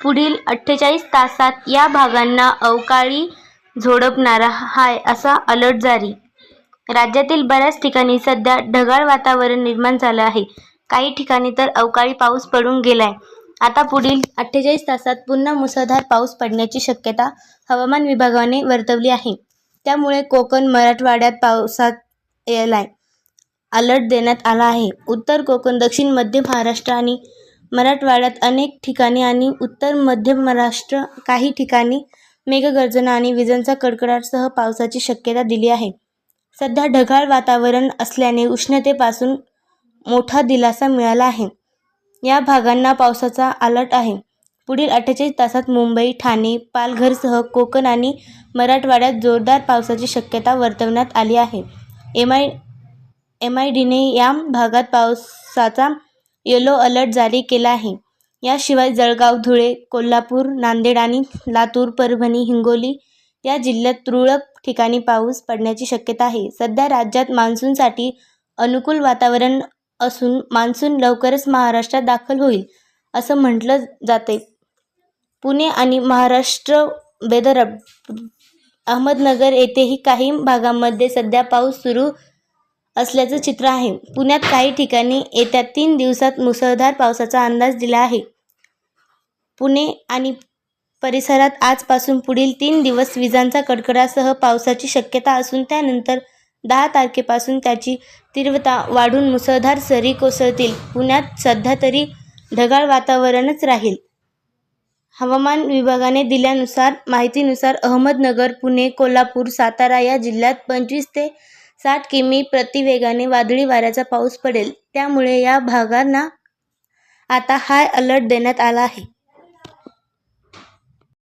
पुढील अठ्ठेचाळीस तासात या भागांना अवकाळी झोडपणारा हाय असा अलर्ट जारी. राज्यातील बऱ्याच ठिकाणी सध्या ढगाळ वातावरण निर्माण झालं आहे. काही ठिकाणी तर अवकाळी पाऊस पडून गेलाय. आता पुढील अठ्ठेचाळीस तासात पुन्हा मुसळधार पाऊस पडण्याची शक्यता हवामान विभागाने वर्तवली आहे. त्यामुळे कोकण मराठवाड्यात पावसात यायलाय. अलर्ट देण्यात आला आहे. उत्तर कोकण दक्षिण मध्य महाराष्ट्र आणि मराठवाड्यात अनेक ठिकाणी आणि उत्तर मध्य महाराष्ट्र काही ठिकाणी मेघगर्जना आणि विजांचा कडकडाटसह पावसाची शक्यता दिली आहे. सध्या ढगाळ वातावरण असल्याने उष्णतेपासून मोठा दिलासा मिळाला आहे. या भागांना पावसाचा अलर्ट आहे. पुढील अठ्ठेचाळीस तासात मुंबई ठाणे पालघरसह कोकण आणि मराठवाड्यात जोरदार पावसाची शक्यता वर्तवण्यात आली आहे. एम आय एम आय डीने या भागात पावसाचा येलो अलर्ट जारी केला आहे. याशिवाय जळगाव धुळे कोल्हापूर नांदेड आणि लातूर परभणी हिंगोली या जिल्ह्यात तुरळक ठिकाणी पाऊस पडण्याची शक्यता आहे. सध्या राज्यात मान्सूनसाठी अनुकूल वातावरण असून मान्सून लवकरच महाराष्ट्रात दाखल होईल असं म्हटलं जाते पुणे आणि महाराष्ट्र बेदर अहमदनगर येथेही काही भागांमध्ये सध्या पाऊस सुरू असल्याचं चित्र आहे. पुण्यात काही ठिकाणी येत्या तीन दिवसात मुसळधार पावसाचा अंदाज दिला आहे. पुणे आणि परिसरात आजपासून पुढील तीन दिवस विजांचा कडकडासह पावसाची शक्यता असून त्यानंतर दहा तारखेपासून त्याची तीव्रता वाढून मुसळधार सरी कोसळतील. पुण्यात सध्या तरी ढगाळ वातावरणच राहील. हवामान विभागाने दिल्यानुसार माहितीनुसार अहमदनगर पुणे कोल्हापूर सातारा या जिल्ह्यात पंचवीस ते साठ किमी प्रतिवेगाने वादळी वाऱ्याचा पाऊस पडेल. त्यामुळे या भागांना आता हाय अलर्ट देण्यात आला आहे.